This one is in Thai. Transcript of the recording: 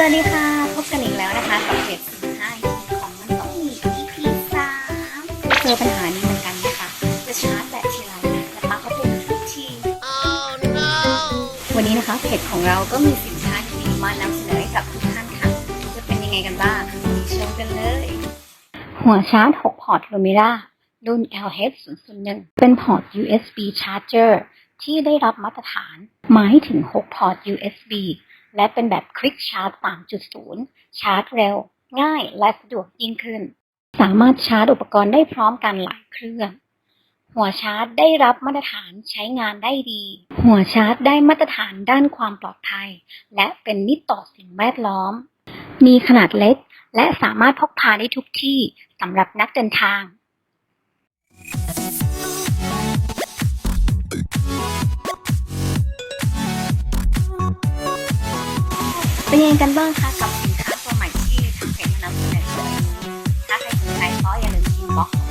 สวัสดีค่ะ พบกันอีกแล้วนะคะกับเพจสินห้าของมันต้องมี EP สามเจอปัญหานี้เหมือนกันนะคะจะชาร์จแบตทีไรจะปลั๊กก็เป็นทุกทีวันนี้นะคะเพจของเราก็มีสินค้าดีๆมานำเสนอให้กับทุกท่านค่ะจะเป็นยังไงกันบ้างไปชมกันเลย หัวชาร์จ 6 พอร์ต Lumira รุ่น LH001 เป็นพอร์ต USB Charger ที่ได้รับมาตรฐานหมายถึง 6 พอร์ต USB และเป็นแบบ Quick Charge 3.0 ชาร์จเร็ว ง่ายและสะดวกยิ่งขึ้น สามารถชาร์จอุปกรณ์ได้พร้อมกันหลายเครื่อง หัวชาร์จได้รับมาตรฐานใช้งานได้ดี หัวชาร์จได้มาตรฐานด้านความปลอดภัย และเป็นมิตรต่อสิ่งแวดล้อม มีขนาดเล็ก และสามารถพกพาได้ทุกที่สำหรับนักเดินทาง เป็นยังไงกันบ้างคะกับสินค้าตัวใหม่ที่ทางเพจมานำเสนอในวันถ้าใครสนใจก็อย่าลืมอินบ็อกซ์